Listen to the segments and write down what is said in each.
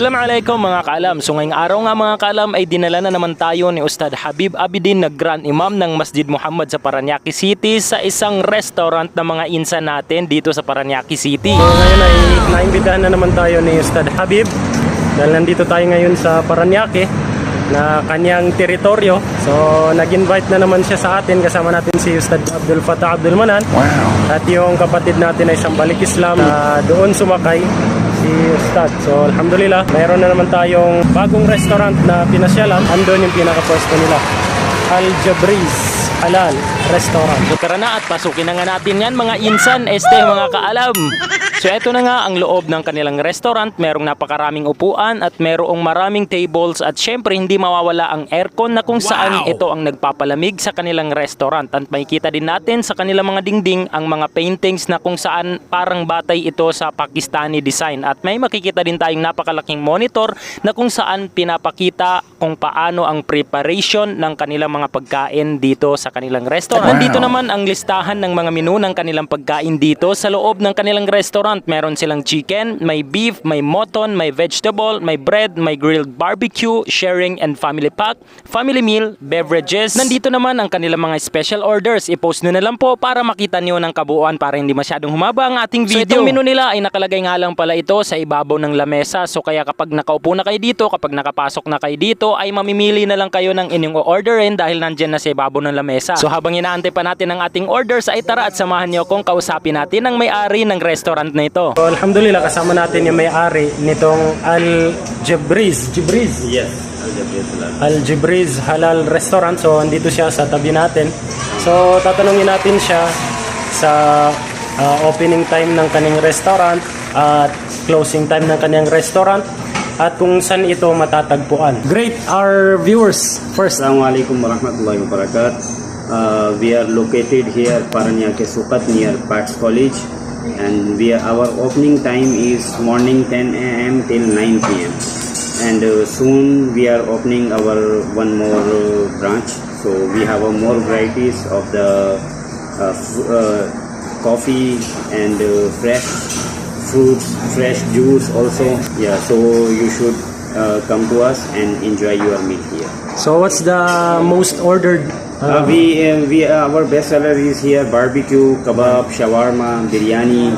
Assalamualaikum mga kaalam. So ngayong araw nga mga kaalam ay dinala na naman tayo ni Ustad Habib Abidin na Grand Imam ng Masjid Muhammad sa Paranaque City sa isang restaurant na mga insa natin dito sa Paranaque City. So ngayon ay naimbitahan na naman tayo ni Ustad Habib dahil nandito tayo ngayon sa Paranaque na kanyang teritoryo. So nag-invite na naman siya sa atin kasama natin si Ustad Abdul Fatah Abdul Manan. At yung kapatid natin ay isang balik Islam na doon sumakay Ustad. So alhamdulillah, mayroon na naman tayong bagong restaurant na pinasyalan. Andun yung pinakapwesto nila. Al Jabriz Halal Restaurant. So tara na at pasukin na nga natin yan mga insan, este mga kaalam. So eto na nga ang loob ng kanilang restaurant. Merong napakaraming upuan at merong maraming tables at syempre hindi mawawala ang aircon na kung saan ito ang nagpapalamig sa kanilang restaurant. At makikita din natin sa kanilang mga dingding ang mga paintings na kung saan parang batay ito sa Pakistani design. At may makikita din tayong napakalaking monitor na kung saan pinapakita kung paano ang preparation ng kanilang mga pagkain dito sa kanilang restaurant. At nandito naman ang listahan ng mga menu ng kanilang pagkain dito sa loob ng kanilang restaurant. Meron silang chicken, may beef, may mutton, may vegetable, may bread, may grilled barbecue, sharing and family pack, family meal, beverages. Nandito naman ang kanilang mga special orders. I-post nyo na lang po para makita nyo ng kabuuan para hindi masyadong humaba ang ating video. So itong menu nila ay nakalagay nga lang pala ito sa ibabaw ng lamesa. So kaya kapag nakaupo na kayo dito, kapag nakapasok na kayo dito, ay mamimili na lang kayo ng inyong orderin dahil nandyan na sa ibabaw ng lamesa. So habang inaantay pa natin ang ating orders, ay tara at samahan nyo kung kausapin natin ang may-ari ng restaurant na ito. So, alhamdulillah, kasama natin yung may-ari nitong Al Jabriz. Jabriz? Yes, Al-Jabriz Halal. Al Jabriz Halal Restaurant. So, andito siya sa tabi natin. So, tatanungin natin siya sa uh, opening time ng kanyang restaurant at closing time ng kanyang restaurant at kung saan ito matatagpuan. Great our viewers first. Assalamualaikum warahmatullahi wabarakatuh. Uh, we are located here Paranaque Sukat near Pax College and we are, our opening time is morning 10 a.m. till 9 p.m. And uh, soon we are opening our one more uh, branch. So we have uh, more varieties of the uh, uh, coffee and uh, fresh fruits, fresh juice also. Yeah, so you should come to us and enjoy your meal here. So, what's the most ordered? Uh, we uh, we uh, our best seller is here barbecue, kebab, shawarma, biryani,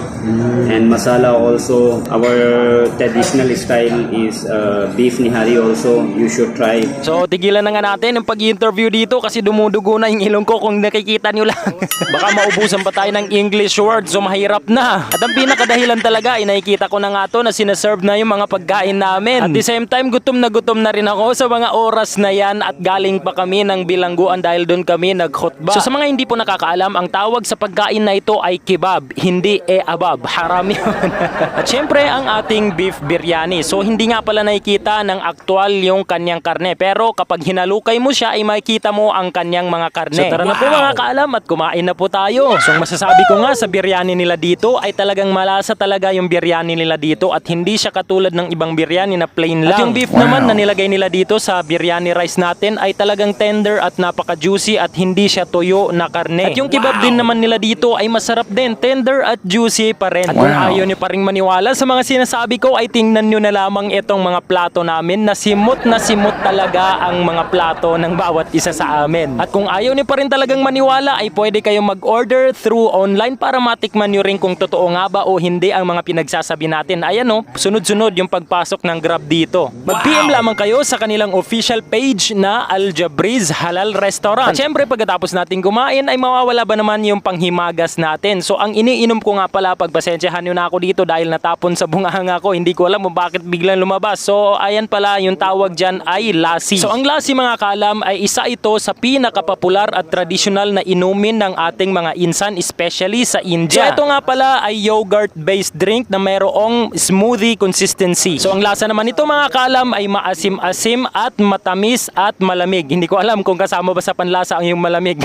and masala also. Our traditional style is uh, beef nihari also. You should try. So tigilan na nga natin ang pag-interview dito kasi dumudugo na yung ilong ko kung nakikita nyo lang. Baka maubusan pa tayo ng English words so mahirap na. At ang pinakadahilan talaga ay nakikita ko na nga to na sinaserve na yung mga pagkain namin. At the same time gutom na gutom na rin ako sa mga oras na yan at galing pa kami ng bilangguan dahil doon kami nagkhutba. So sa mga hindi po nakakaalam, ang tawag sa pagkain na ito ay kebab, hindi e abab. Haram yun. at syempre ang ating beef biryani. So hindi nga pala nakikita ng aktual yung kanyang karne. Pero kapag hinalukay mo siya ay makikita mo ang kanyang mga karne. So tara na po mga kaalam at kumain na po tayo. So ang masasabi ko nga sa biryani nila dito ay talagang malasa talaga yung biryani nila dito at hindi siya katulad ng ibang biryani na plain lang. At yung beef naman na nilagay nila dito sa biryani rice natin ay talagang tender at napaka-juicy at hindi siya tuyo na karne. At yung kebab din naman nila dito ay masarap din, tender at juicy pa rin. At kung ayaw nyo pa rin maniwala sa mga sinasabi ko ay tingnan nyo na lamang itong mga plato namin na simot na simot talaga ang mga plato ng bawat isa sa amin. At kung ayaw nyo pa rin talagang maniwala ay pwede kayong mag-order through online para matikman nyo rin kung totoo nga ba o hindi ang mga pinagsasabi natin. Ayan o, sunod-sunod yung pagpasok ng Grab dito. Mag-PM lamang kayo sa kanilang official page na Al Jabriz Halal Restaurant. At syempre pagkatapos natin kumain ay mawawala ba naman yung panghimagas natin. So ang iniinom ko nga pala pagpasensyahan nyo na ako dito dahil natapon sa bunganga ko. Hindi ko alam kung bakit biglang lumabas. So ayan pala yung tawag dyan ay lassi. So ang lassi mga kalam ay isa ito sa pinakapopular at tradisyonal na inumin ng ating mga insan especially sa India. So ito nga pala ay yogurt based drink na mayroong smoothie consistency. So ang lasa naman nito mga kalam ay maasim-asim at matamis at malamig. Hindi ko alam kung kasama ba sa panlasa ang yung malamig.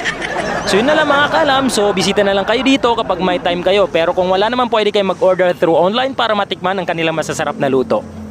so yun na lang mga kalam. So bisita na lang kayo dito kapag may time kayo. Pero kung wala naman pwede kayo mag-order through online para matikman ang kanilang masasarap na luto.